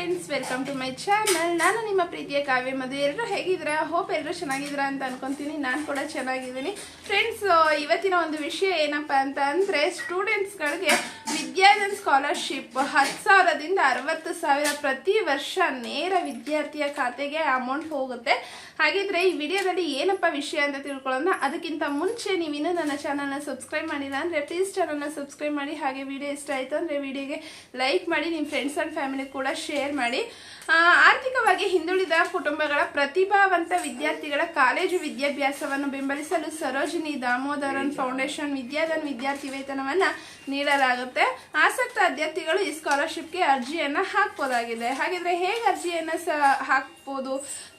Friends welcome to my channel ನಾನು ನಿಮ್ಮ ಪ್ರೀತಿಯ ಕಾವ್ಯ ಮದುವೆ ಎಲ್ಲರೂ ಹೇಗಿದ್ದೀರಾ? ಹೋಪ್ ಎಲ್ಲರೂ ಚೆನ್ನಾಗಿದ್ದೀರಾ ಅಂತ ಅನ್ಕೊಂತೀನಿ. ನಾನು ಕೂಡ ಚೆನ್ನಾಗಿದ್ದೀನಿ. ಫ್ರೆಂಡ್ಸ್ ಇವತ್ತಿನ ಒಂದು ವಿಷಯ ಏನಪ್ಪ ಅಂತ ಅಂದರೆ ಸ್ಟೂಡೆಂಟ್ಸ್ಗಳಿಗೆ ವಿದ್ಯಾಧನ್ ಸ್ಕಾಲರ್ಶಿಪ್ ಹತ್ತು ಸಾವಿರದಿಂದ ಅರವತ್ತು ಸಾವಿರ ಪ್ರತಿ ವರ್ಷ ನೇರ ವಿದ್ಯಾರ್ಥಿಯ ಖಾತೆಗೆ ಅಮೌಂಟ್ ಹೋಗುತ್ತೆ. ಹಾಗಿದ್ರೆ ಈ ವಿಡಿಯೋದಲ್ಲಿ ಏನಪ್ಪ ವಿಷಯ ಅಂತ ತಿಳ್ಕೊಳ್ಳೋಣ. ಅದಕ್ಕಿಂತ ಮುಂಚೆ ನೀವಿನ್ನೂ ನನ್ನ ಚಾನಲ್ನ ಸಬ್ಸ್ಕ್ರೈಬ್ ಮಾಡಿಲ್ಲ ಅಂದರೆ ಪ್ಲೀಸ್ ಚಾನಲ್ನ ಸಬ್ಸ್ಕ್ರೈಬ್ ಮಾಡಿ. ಹಾಗೆ ವಿಡಿಯೋ ಇಷ್ಟ ಆಯಿತು ಅಂದರೆ ವಿಡಿಯೋಗೆ ಲೈಕ್ ಮಾಡಿ ನಿಮ್ಮ ಫ್ರೆಂಡ್ಸ್ ಆ್ಯಂಡ್ ಫ್ಯಾಮಿಲಿ ಕೂಡ ಶೇರ್ ಮಾಡಿ. ಆರ್ಥಿಕವಾಗಿ ಹಿಂದುಳಿದ ಕುಟುಂಬಗಳ ಪ್ರತಿಭಾವಂತ ವಿದ್ಯಾರ್ಥಿಗಳ ಕಾಲೇಜು ವಿದ್ಯಾಭ್ಯಾಸವನ್ನು ಬೆಂಬಲಿಸಲು ಸರೋಜಿನಿ ದಾಮೋದರನ್ ಫೌಂಡೇಶನ್ ವಿದ್ಯಾಧನ್ ವಿದ್ಯಾರ್ಥಿ ವೇತನವನ್ನು ನೀಡಲಾಗುತ್ತೆ. ಆಸಕ್ತ ಅಭ್ಯರ್ಥಿಗಳು ಈ ಸ್ಕಾಲರ್ಶಿಪ್ಗೆ ಅರ್ಜಿಯನ್ನು ಹಾಕ್ಬೋದಾಗಿದೆ. ಹಾಗಿದ್ರೆ ಹೇಗೆ ಅರ್ಜಿಯನ್ನು ಸ ಹಾಕ್ಬೋದು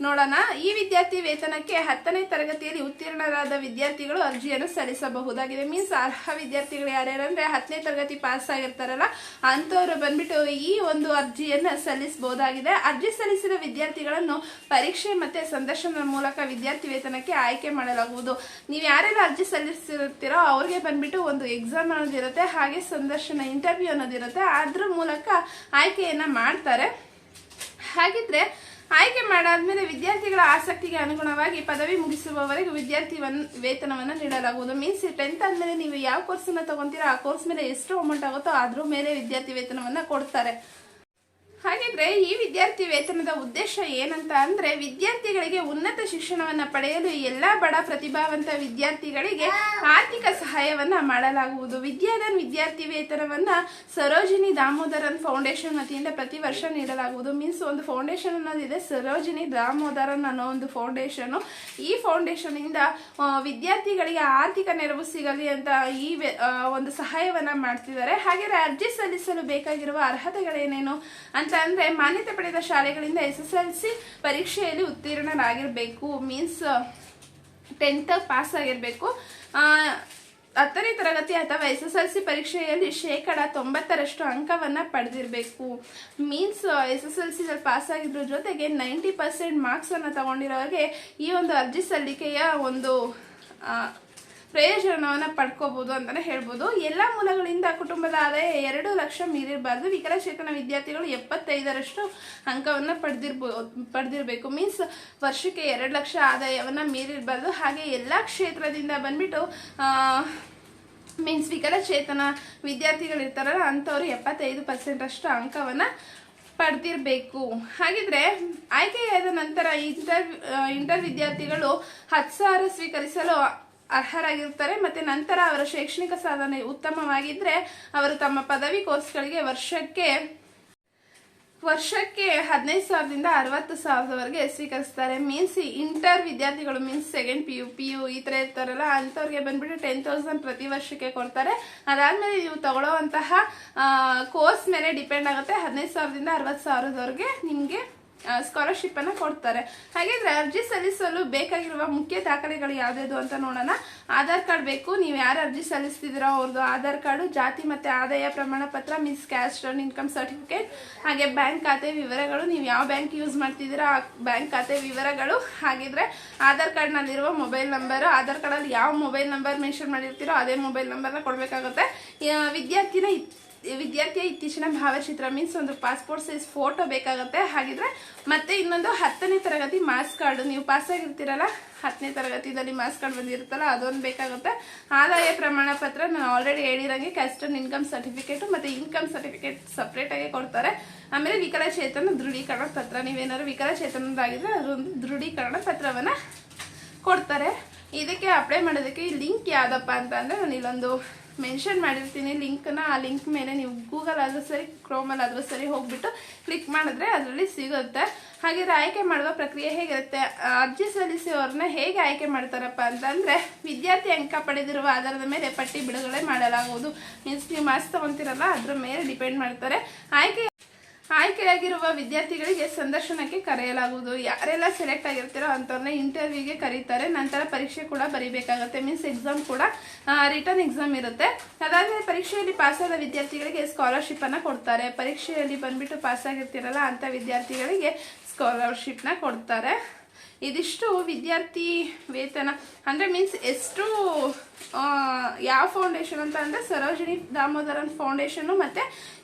ನೋಡೋಣ. ಈ ವಿದ್ಯಾರ್ಥಿ ವೇತನಕ್ಕೆ ಹತ್ತನೇ ತರಗತಿಯಲ್ಲಿ ಉತ್ತೀರ್ಣರಾದ ವಿದ್ಯಾರ್ಥಿಗಳು ಅರ್ಜಿಯನ್ನು ಸಲ್ಲಿಸಬಹುದಾಗಿದೆ. ಮೀನ್ಸ್ ಅರ್ಹ ವಿದ್ಯಾರ್ಥಿಗಳು ಯಾರ್ಯಾರಂದ್ರೆ ಹತ್ತನೇ ತರಗತಿ ಪಾಸ್ ಆಗಿರ್ತಾರಲ್ಲ, ಅಂಥವ್ರು ಬಂದ್ಬಿಟ್ಟು ಈ ಒಂದು ಅರ್ಜಿಯನ್ನು ಸಲ್ಲಿಸಬಹುದಾಗಿದೆ. ಅರ್ಜಿ ಸಲ್ಲಿಸಿದ ವಿದ್ಯಾರ್ಥಿಗಳನ್ನು ಪರೀಕ್ಷೆ ಮತ್ತೆ ಸಂದರ್ಶನದ ಮೂಲಕ ವಿದ್ಯಾರ್ಥಿ ವೇತನಕ್ಕೆ ಆಯ್ಕೆ ಮಾಡಲಾಗುವುದು. ನೀವು ಯಾರ್ಯಾರು ಅರ್ಜಿ ಸಲ್ಲಿಸಿರುತ್ತೀರೋ ಅವ್ರಿಗೆ ಬಂದ್ಬಿಟ್ಟು ಒಂದು ಎಕ್ಸಾಮ್ ಅನ್ನೋದಿರುತ್ತೆ. ಹಾಗೆ ಸಂದರ್ಶನ ಇಂಟರ್ವ್ಯೂ ಅನ್ನೋದಿರುತ್ತೆ ಅದ್ರ ಮೂಲಕ ಆಯ್ಕೆಯನ್ನ ಮಾಡ್ತಾರೆ. ಹಾಗಿದ್ರೆ ಆಯ್ಕೆ ಮಾಡಾದ್ಮೇಲೆ ವಿದ್ಯಾರ್ಥಿಗಳ ಆಸಕ್ತಿಗೆ ಅನುಗುಣವಾಗಿ ಪದವಿ ಮುಗಿಸುವವರೆಗೆ ವಿದ್ಯಾರ್ಥಿ ವನ್- ವೇತನವನ್ನು ನೀಡಲಾಗುವುದು. ಮೀನ್ಸ್ ಟೆಂತ್ ಆದ್ಮೇಲೆ ನೀವು ಯಾವ ಕೋರ್ಸನ್ನ ತಗೊಂತೀರೋ ಆ ಕೋರ್ಸ್ ಮೇಲೆ ಎಷ್ಟು ಅಮೌಂಟ್ ಆಗುತ್ತೋ ಅದ್ರ ಮೇಲೆ ವಿದ್ಯಾರ್ಥಿ ವೇತನವನ್ನ ಕೊಡ್ತಾರೆ. ಹಾಗಿದ್ರೆ ಈ ವಿದ್ಯಾರ್ಥಿ ವೇತನದ ಉದ್ದೇಶ ಏನಂತ ಅಂದ್ರೆ ವಿದ್ಯಾರ್ಥಿಗಳಿಗೆ ಉನ್ನತ ಶಿಕ್ಷಣವನ್ನ ಪಡೆಯಲು ಎಲ್ಲಾ ಬಡ ಪ್ರತಿಭಾವಂತ ವಿದ್ಯಾರ್ಥಿಗಳಿಗೆ ಆರ್ಥಿಕ ಸಹಾಯವನ್ನ ಮಾಡಲಾಗುವುದು. ವಿದ್ಯಾಧನ್ ವಿದ್ಯಾರ್ಥಿ ವೇತನವನ್ನ ಸರೋಜಿನಿ ದಾಮೋದರನ್ ಫೌಂಡೇಶನ್ ವತಿಯಿಂದ ಪ್ರತಿ ವರ್ಷ ನೀಡಲಾಗುವುದು. ಮೀನ್ಸ್ ಒಂದು ಫೌಂಡೇಶನ್ ಅನ್ನೋದಿದೆ ಸರೋಜಿನಿ ದಾಮೋದರನ್ ಅನ್ನೋ ಒಂದು ಫೌಂಡೇಶನ್ ಈ ಫೌಂಡೇಶನ್ ಇಂದ ವಿದ್ಯಾರ್ಥಿಗಳಿಗೆ ಆರ್ಥಿಕ ನೆರವು ಸಿಗಲಿ ಅಂತ ಈ ಒಂದು ಸಹಾಯವನ್ನ ಮಾಡ್ತಿದ್ದಾರೆ. ಹಾಗೆ ಅರ್ಜಿ ಸಲ್ಲಿಸಲು ಬೇಕಾಗಿರುವ ಅರ್ಹತೆಗಳೇನೇನು ಅಂತ ಅಂದ್ರೆ ಮಾನ್ಯತೆ ಪಡೆದ ಶಾಲೆಗಳಿಂದ ಎಸ್ ಎಸ್ ಎಲ್ ಸಿ ಪರೀಕ್ಷೆಯಲ್ಲಿ ಉತ್ತೀರ್ಣರಾಗಿರ್ಬೇಕು ಮೀನ್ಸ್ ಟೆಂತ್ ಪಾಸ್ ಆಗಿರಬೇಕು. ಹತ್ತನೇ ತರಗತಿ ಅಥವಾ ಎಸ್ ಎಸ್ ಎಲ್ ಸಿ ಪರೀಕ್ಷೆಯಲ್ಲಿ ಶೇಕಡ ತೊಂಬತ್ತರಷ್ಟು ಅಂಕವನ್ನ ಪಡೆದಿರಬೇಕು. Means S S L C pass ಆಗಿದ್ರ ಜೊತೆಗೆ ನೈಂಟಿ ಪರ್ಸೆಂಟ್ ಮಾರ್ಕ್ಸ್ ಅನ್ನ ತಗೊಂಡಿರೋರಿಗೆ ಈ ಒಂದು ಅರ್ಜಿ ಸಲ್ಲಿಕೆಯ ಒಂದು ಪ್ರಯೋಜನವನ್ನ ಪಡ್ಕೋಬಹುದು ಅಂತಾನೆ ಹೇಳ್ಬೋದು. ಎಲ್ಲ ಮೂಲಗಳಿಂದ ಕುಟುಂಬದ ಆದಾಯ ಎರಡು ಲಕ್ಷ ಮೀರಿರಬಾರ್ದು. ವಿಕಲಚೇತನ ವಿದ್ಯಾರ್ಥಿಗಳು ಎಪ್ಪತ್ತೈದರಷ್ಟು ಅಂಕವನ್ನು ಪಡೆದಿರ್ಬೋದು ಪಡೆದಿರಬೇಕು. ಮೀನ್ಸ್ ವರ್ಷಕ್ಕೆ ಎರಡು ಲಕ್ಷ ಆದಾಯವನ್ನು ಮೀರಿರಬಾರ್ದು. ಹಾಗೆ ಎಲ್ಲ ಕ್ಷೇತ್ರದಿಂದ ಬಂದ್ಬಿಟ್ಟು ಮೀನ್ಸ್ ವಿಕಲಚೇತನ ವಿದ್ಯಾರ್ಥಿಗಳಿರ್ತಾರಲ್ಲ ಅಂಥವ್ರು ಎಪ್ಪತ್ತೈದು ಪರ್ಸೆಂಟಷ್ಟು ಅಂಕವನ್ನು ಅಂಕವನ್ನ ಪಡೆದಿರಬೇಕು. ಹಾಗಿದ್ರೆ ಆಯ್ಕೆಯಾದ ನಂತರ ಇಂಟರ್ ಇಂಟರ್ ವಿದ್ಯಾರ್ಥಿಗಳು ಹತ್ತು ಸಾವಿರ ಸ್ವೀಕರಿಸಲು ಅರ್ಹರಾಗಿರ್ತಾರೆ ಮತ್ತೆ ನಂತರ ಅವರ ಶೈಕ್ಷಣಿಕ ಸಾಧನೆ ಉತ್ತಮವಾಗಿದ್ರೆ ಅವರು ತಮ್ಮ ಪದವಿ ಕೋರ್ಸ್ಗಳಿಗೆ ವರ್ಷಕ್ಕೆ ವರ್ಷಕ್ಕೆ ಹದಿನೈದು ಸಾವಿರದಿಂದ ಅರವತ್ತು ಸಾವಿರದವರೆಗೆ ಸ್ವೀಕರಿಸ್ತಾರೆ. ಮೀನ್ಸ್ ಇಂಟರ್ ವಿದ್ಯಾರ್ಥಿಗಳು means second P U P U ಈ ಥರ ಇರ್ತಾರಲ್ಲ, ಅಂಥವ್ರಿಗೆ ಬಂದ್ಬಿಟ್ಟು ಟೆನ್ ತೌಸಂಡ್ ಪ್ರತಿ ವರ್ಷಕ್ಕೆ ಕೊಡ್ತಾರೆ. ಅದಾದಮೇಲೆ ನೀವು ತಗೊಳ್ಳೋವಂತಹ ಕೋರ್ಸ್ ಮೇಲೆ ಡಿಪೆಂಡ್ ಆಗುತ್ತೆ. ಹದಿನೈದು ಸಾವಿರದಿಂದ ಅರವತ್ತು ಸಾವಿರದವರೆಗೆ ನಿಮಗೆ ಸ್ಕಾಲರ್ಶಿಪ್ ಅನ್ನ ಕೊಡ್ತಾರೆ. ಹಾಗಿದ್ರೆ ಅರ್ಜಿ ಸಲ್ಲಿಸಲು ಬೇಕಾಗಿರುವ ಮುಖ್ಯ ದಾಖಲೆಗಳು ಯಾವ್ದು ಅಂತ ನೋಡೋಣ. ಆಧಾರ್ ಕಾರ್ಡ್ ಬೇಕು. ನೀವು ಯಾರು ಅರ್ಜಿ ಸಲ್ಲಿಸ್ತಿದ್ದೀರೋ ಅವ್ರದ್ದು ಆಧಾರ್ ಕಾರ್ಡು, ಜಾತಿ ಮತ್ತೆ ಆದಾಯ ಪ್ರಮಾಣ ಪತ್ರ ಮಿಸ್ ಕ್ಯಾಸ್ಟ್ ಇನ್ಕಮ್ ಸರ್ಟಿಫಿಕೇಟ್, ಹಾಗೆ ಬ್ಯಾಂಕ್ ಖಾತೆ ವಿವರಗಳು. ನೀವು ಯಾವ ಬ್ಯಾಂಕ್ ಯೂಸ್ ಮಾಡ್ತಿದ್ದೀರಾ ಆ ಬ್ಯಾಂಕ್ ಖಾತೆ ವಿವರಗಳು. ಹಾಗಿದ್ರೆ ಆಧಾರ್ ಕಾರ್ಡ್ನಲ್ಲಿರುವ ಮೊಬೈಲ್ ನಂಬರ್, ಆಧಾರ್ ಕಾರ್ಡಲ್ಲಿ ಯಾವ ಮೊಬೈಲ್ ನಂಬರ್ ಮೆನ್ಷನ್ ಮಾಡಿರ್ತೀರೋ ಅದೇ ಮೊಬೈಲ್ ನಂಬರ್ನ ಕೊಡಬೇಕಾಗುತ್ತೆ. ವಿದ್ಯಾರ್ಥಿನ ವಿದ್ಯಾರ್ಥಿಯ ಇತ್ತೀಚಿನ ಭಾವಚಿತ್ರ ಮೀನ್ಸ್ ಒಂದು ಪಾಸ್ಪೋರ್ಟ್ ಸೈಜ್ ಫೋಟೋ ಬೇಕಾಗುತ್ತೆ. ಹಾಗಿದ್ರೆ ಮತ್ತೆ ಇನ್ನೊಂದು ಹತ್ತನೇ ತರಗತಿ ಮಾಸ್ಕ್ ಕಾರ್ಡ್ ನೀವು ಪಾಸ್ ಆಗಿರ್ತೀರಲ್ಲ, ಹತ್ತನೇ ತರಗತಿದಲ್ಲಿ ಮಾಸ್ಕ್ ಕಾರ್ಡ್ ಬಂದಿರುತ್ತಲ್ಲ, ಅದೊಂದು ಬೇಕಾಗುತ್ತೆ. ಆದಾಯ ಪ್ರಮಾಣ ಪತ್ರ ನಾನು ಆಲ್ರೆಡಿ ಹೇಳಿರಂಗೆ ಕ್ಯಾಸ್ಟ್ ಇನ್ಕಮ್ ಸರ್ಟಿಫಿಕೇಟ್ ಮತ್ತೆ ಇನ್ಕಮ್ ಸರ್ಟಿಫಿಕೇಟ್ ಸಪ್ರೇಟ್ ಆಗಿ ಕೊಡ್ತಾರೆ. ಆಮೇಲೆ ವಿಕಲಚೇತನ ದೃಢೀಕರಣ ಪತ್ರ. ನೀವೇನಾದ್ರು ವಿಕಲಚೇತನದಾಗಿದ್ರೆ ಅದೊಂದು ದೃಢೀಕರಣ ಪತ್ರವನ್ನ ಕೊಡ್ತಾರೆ. ಇದಕ್ಕೆ ಅಪ್ಲೈ ಮಾಡೋದಕ್ಕೆ ಲಿಂಕ್ ಯಾವುದಪ್ಪ ಅಂತ ಅಂದ್ರೆ ನಾನು ಇಲ್ಲೊಂದು ಮೆನ್ಷನ್ ಮಾಡಿರ್ತೀನಿ. ಲಿಂಕ್ನ ಆ ಲಿಂಕ್ ಮೇಲೆ ನೀವು ಗೂಗಲ್ ಆದರೂ ಸರಿ ಕ್ರೋಮಲ್ಲಿ ಆದರೂ ಸರಿ ಹೋಗ್ಬಿಟ್ಟು ಕ್ಲಿಕ್ ಮಾಡಿದ್ರೆ ಅದರಲ್ಲಿ ಸಿಗುತ್ತೆ. ಹಾಗಿದ್ರೆ ಆಯ್ಕೆ ಮಾಡುವ ಪ್ರಕ್ರಿಯೆ ಹೇಗಿರುತ್ತೆ? ಅರ್ಜಿ ಸಲ್ಲಿಸುವವ್ರನ್ನ ಹೇಗೆ ಆಯ್ಕೆ ಮಾಡ್ತಾರಪ್ಪ ಅಂತಂದರೆ, ವಿದ್ಯಾರ್ಥಿ ಅಂಕ ಪಡೆದಿರುವ ಆಧಾರದ ಮೇಲೆ ಪಟ್ಟಿ ಬಿಡುಗಡೆ ಮಾಡಲಾಗುವುದು. ಮೀನ್ಸ್ ನೀವು ಮಾರ್ಕ್ಸ್ ತಗೊಂತೀರಲ್ಲ, ಅದ್ರ ಮೇಲೆ ಡಿಪೆಂಡ್ ಮಾಡ್ತಾರೆ. ಆಯ್ಕೆ ಆಯ್ಕೆಯಾಗಿರುವ ವಿದ್ಯಾರ್ಥಿಗಳಿಗೆ ಸಂದರ್ಶನಕ್ಕೆ ಕರೆಯಲಾಗುವುದು. ಯಾರೆಲ್ಲ ಸೆಲೆಕ್ಟ್ ಆಗಿರ್ತಾರೋ ಅಂಥವ್ರನ್ನ ಇಂಟರ್ವ್ಯೂಗೆ ಕರೀತಾರೆ. ನಂತರ ಪರೀಕ್ಷೆ ಕೂಡ ಬರೀಬೇಕಾಗುತ್ತೆ. ಮೀನ್ಸ್ ಎಕ್ಸಾಮ್ ಕೂಡ ರಿಟರ್ನ್ ಎಕ್ಸಾಮ್ ಇರುತ್ತೆ. ಅದಾದ್ಮೇಲೆ ಪರೀಕ್ಷೆಯಲ್ಲಿ ಪಾಸಾದ ವಿದ್ಯಾರ್ಥಿಗಳಿಗೆ ಸ್ಕಾಲರ್ಶಿಪ್ ಅನ್ನ ಕೊಡ್ತಾರೆ. ಪರೀಕ್ಷೆಯಲ್ಲಿ ಬಂದ್ಬಿಟ್ಟು ಪಾಸ್ ಆಗಿರ್ತಿರಲ್ಲ, ಅಂತ ವಿದ್ಯಾರ್ಥಿಗಳಿಗೆ ಸ್ಕಾಲರ್ಶಿಪ್ನ ಕೊಡ್ತಾರೆ. ಇದಿಷ್ಟು ವಿದ್ಯಾರ್ಥಿ ವೇತನ. ಅಂದರೆ ಮೀನ್ಸ್ ಎಷ್ಟು ಯಾವ ಫೌಂಡೇಶನ್ ಅಂತ ಅಂದರೆ ಸರೋಜಿನಿ ದಾಮೋದರನ್ ಫೌಂಡೇಶನು ಮತ್ತು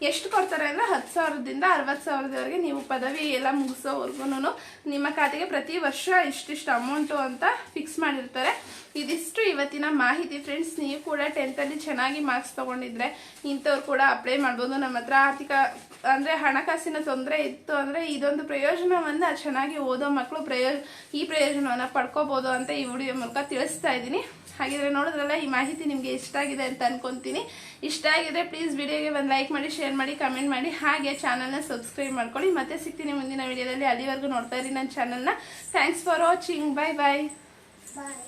ಎಷ್ಟು ಕೊಡ್ತಾರೆ ಅಂದರೆ ಹತ್ತು ಸಾವಿರದಿಂದ ಅರವತ್ತು ಸಾವಿರದವರೆಗೆ ನೀವು ಪದವಿ ಎಲ್ಲ ಮುಗಿಸೋವರೆಗೂ ನಿಮ್ಮ ಖಾತೆಗೆ ಪ್ರತಿ ವರ್ಷ ಇಷ್ಟಿಷ್ಟು ಅಮೌಂಟು ಅಂತ ಫಿಕ್ಸ್ ಮಾಡಿರ್ತಾರೆ. ಇದಿಷ್ಟು ಇವತ್ತಿನ ಮಾಹಿತಿ ಫ್ರೆಂಡ್ಸ್ ನೀವು ಕೂಡ ಟೆಂತಲ್ಲಿ ಚೆನ್ನಾಗಿ ಮಾರ್ಕ್ಸ್ ತೊಗೊಂಡಿದ್ರೆ ಇಂಥವ್ರು ಕೂಡ ಅಪ್ಲೈ ಮಾಡ್ಬೋದು. ನಮ್ಮ ಹತ್ರ ಆರ್ಥಿಕ, ಅಂದರೆ ಹಣಕಾಸಿನ ತೊಂದರೆ ಇತ್ತು ಅಂದರೆ ಇದೊಂದು ಪ್ರಯೋಜನವನ್ನು ಚೆನ್ನಾಗಿ ಓದೋ ಮಕ್ಕಳು ಪ್ರಯೋಜ ಈ ಪ್ರಯೋಜನವನ್ನು ಪಡ್ಕೋಬೋದು ಅಂತ ಈ ವಿಡಿಯೋ ಮೂಲಕ ತಿಳಿಸ್ತಾ ಇದ್ದೀನಿ. ಹಾಗಿದ್ರೆ ನೋಡಿದ್ರಲ್ಲ, ಈ ಮಾಹಿತಿ ನಿಮಗೆ ಇಷ್ಟ ಆಗಿದೆ ಅಂತ ಅನ್ಕೊಂತೀನಿ. ಇಷ್ಟ ಆಗಿದೆ ಪ್ಲೀಸ್ ವಿಡಿಯೋಗೆ ಒಂದು ಲೈಕ್ ಮಾಡಿ ಶೇರ್ ಮಾಡಿ ಕಮೆಂಟ್ ಮಾಡಿ. ಹಾಗೆ ಚಾನಲ್ನ ಸಬ್ಸ್ಕ್ರೈಬ್ ಮಾಡ್ಕೊಳ್ಳಿ. ಮತ್ತೆ ಸಿಗ್ತೀನಿ ಮುಂದಿನ ವಿಡಿಯೋದಲ್ಲಿ. ಅಲ್ಲಿವರೆಗೂ ನೋಡ್ತಾ ಇರಿ ನನ್ನ ಚಾನಲ್ನ thanks for watching bye bye Bye.